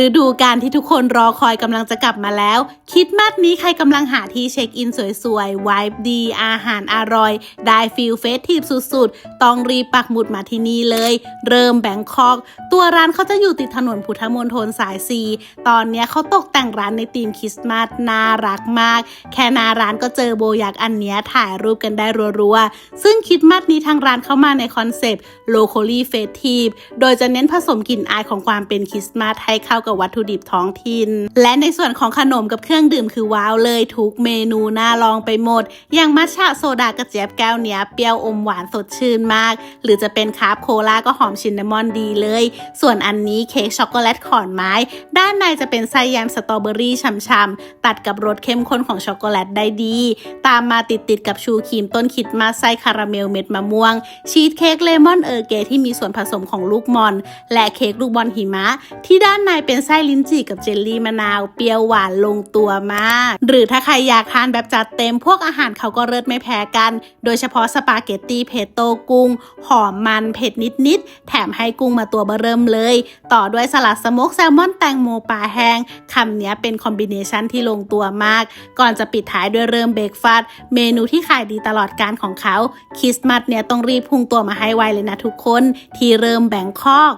ฤดูการที่ทุกคนรอคอยกำลังจะกลับมาแล้ว คิดมากนี้ใครกำลังหาที่เช็คอินสวยๆวายดี อาหารอร่อย ได้ฟิลเฟสทีฟสุดๆ ต้องรีบปักหมุดมาที่นี่เลย เริ่มแบงคอก ตัวร้านเขาจะอยู่ติดถนนพุทธมณฑลสายซีตอนนี้เขาตกแต่งร้านในธีมคริสต์มาสน่ารักมาก แค่นาร้านก็เจอโบยักษ์อันเนี้ยถ่ายรูปกันได้รัวๆ ซึ่งคริดมัดนี้ทางร้านเข้ามาในคอนเซปต์ locally festive โดยจะเน้นผสมกลิ่นอายของความเป็นคริสต์มาสให้เข้ากับวัตถุดิบท้องถิ่น และในส่วนของขนมกับเครื่องดื่มคือว้าวเลยทุกเมนูน่าลองไปหมด อย่างมัทฉะโซดากระเจี๊ยบแก้วเนี้ยเปรี้ยวอมหวานสดชื่นมาก หรือจะเป็นคาร์บโคลาก็หอมชินนามอนดีเลย ส่วนอันนี้เค้กช็อกโกแลตขอนไม้ ด้านในจะเป็นไส้แยมสตรอเบอรี่ช่ำๆตัดกับรสเข้มข้นของช็อกโกแลตได้ดี ตามมาติดๆกับชูครีมต้นคิดมาไส้คาราเมลเม็ดมะม่วง ชีสเค้กเลมอนเออร์เกที่มีส่วนผสมของลูกมอน และเค้กลูกบอลหิมะ ที่ด้านในเป็น็นไส้ลิ้นจี่กับเจลลี่มะนาว เปรี้ยวหวานลงตัวมาก หรือถ้าใครอยากทานแบบจัดเต็มพวกอาหารเขาก็เลิศไม่แพ้กัน โดยเฉพาะสปาเกตตีเพโตกุ้ง หอมมันเผ็ดนิดๆ แถมให้กุ้งมาตัวเบอเริ่มเลย ต่อด้วยสลัดสโมกแซลมอนแตงโมปลาแห้งคำนี้เป็นคอมบิเนชันที่ลงตัวมาก ก่อนจะปิดท้ายด้วยเริ่มเบรกฟาสต์เมนูที่ขายดีตลอดการของเขาคริสต์มาสเนี่ยต้องรีบพุ่งตัวมาให้ไวเลยนะทุกคน ที่เริ่มแบงคอก